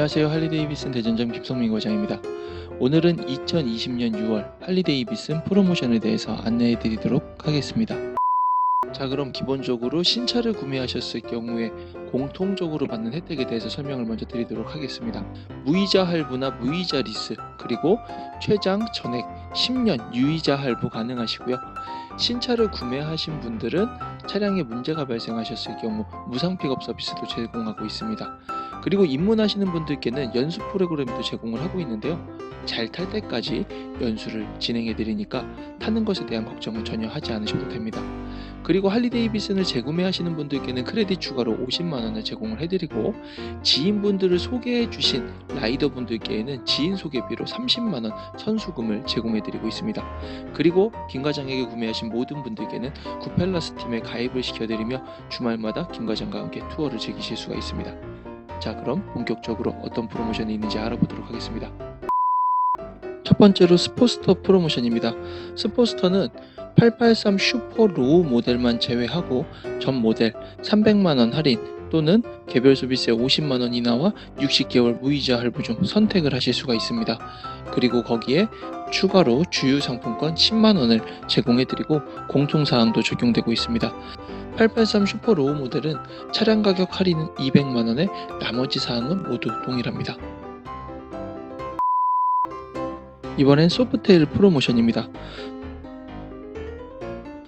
안녕하세요. 할리데이비슨 대전점 김성민 과장입니다. 오늘은 2020년 6월 할리데이비슨 프로모션에 대해서 안내해 드리도록 하겠습니다. 자, 그럼 기본적으로 신차를 구매하셨을 경우에 공통적으로 받는 혜택에 대해서 설명을 먼저 드리도록 하겠습니다. 무이자 할부나 무이자 리스, 그리고 최장 전액 10년 유이자 할부 가능하시고요. 신차를 구매하신 분들은 차량에 문제가 발생하셨을 경우 무상 픽업 서비스도 제공하고 있습니다. 그리고 입문하시는 분들께는 연수 프로그램도 제공을 하고 있는데요. 잘 탈 때까지 연수를 진행해 드리니까 타는 것에 대한 걱정은 전혀 하지 않으셔도 됩니다. 그리고 할리데이비슨을 재구매하시는 분들께는 크레딧 추가로 50만 원을 제공을 해드리고 지인분들을 소개해 주신 라이더 분들께는 지인 소개비로 30만 원 선수금을 제공해 드리고 있습니다. 그리고 김 과장에게 구매하신 모든 분들께는 구펠라스 팀에 가입을 시켜드리며 주말마다 김 과장과 함께 투어를 즐기실 수가 있습니다. 자 그럼 본격적으로 어떤 프로모션이 있는지 알아보도록 하겠습니다. 첫 번째로 스포스터 프로모션입니다. 스포스터는 883 슈퍼 로우 모델만 제외하고 전 모델 300만원 할인 또는 개별 소비세 50만 원 이하와 60개월 무이자 할부 중 선택을 하실 수가 있습니다. 그리고 거기에 추가로 주유 상품권 10만 원을 제공해 드리고 공통 사항도 적용되고 있습니다. 883 슈퍼 로우 모델은 차량 가격 할인은 200만 원에 나머지 사항은 모두 동일합니다. 이번엔 소프테일 프로모션입니다.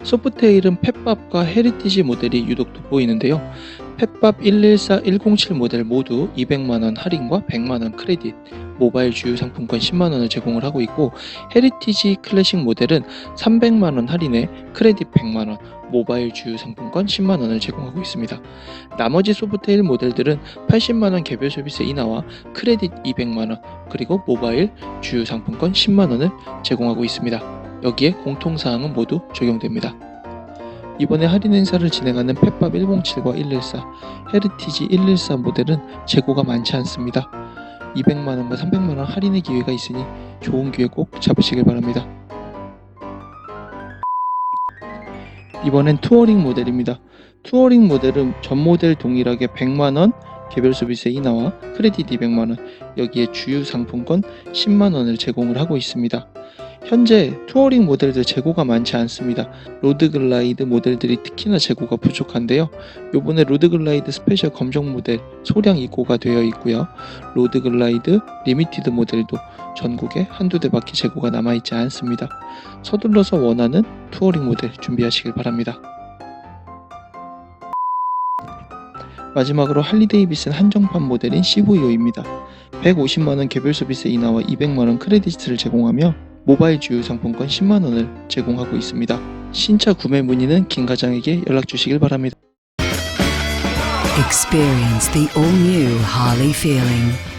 소프테일은 펫밥과 헤리티지 모델이 유독 돋보이는데요. 펫밥 114, 107 모델 모두 200만원 할인과 100만원 크레딧, 모바일 주유 상품권 10만원을 제공을 하고 있고 헤리티지 클래식 모델은 300만원 할인에 크레딧 100만원, 모바일 주유 상품권 10만원을 제공하고 있습니다. 나머지 소프테일 모델들은 80만원 개별 서비스 인하와 크레딧 200만원, 그리고 모바일 주유 상품권 10만원을 제공하고 있습니다. 여기에 공통사항은 모두 적용됩니다. 이번에 할인 행사를 진행하는 펫밥 107과 114, 헤리티지 114 모델은 재고가 많지 않습니다. 200만원과 300만원 할인의 기회가 있으니 좋은 기회 꼭 잡으시길 바랍니다. 이번엔 투어링 모델입니다. 투어링 모델은 전 모델 동일하게 100만원 개별 소비세 인하와 크레딧 200만원, 여기에 주유 상품권 10만원을 제공을 하고 있습니다. 현재 투어링 모델들 재고가 많지 않습니다. 로드글라이드 모델들이 특히나 재고가 부족한데요. 요번에 로드글라이드 스페셜 검정 모델 소량 입고가 되어 있고요. 로드글라이드 리미티드 모델도 전국에 한두 대밖에 재고가 남아있지 않습니다. 서둘러서 원하는 투어링 모델 준비하시길 바랍니다. 마지막으로 할리데이비슨 한정판 모델인 CVO입니다. 150만원 개별 서비스 인하와 200만원 크레딧을 제공하며 모바일 주유 상품권 10만원을 제공하고 있습니다. 신차 구매 문의는 김 과장에게 연락 주시길 바랍니다. Experience the all new Harley feeling.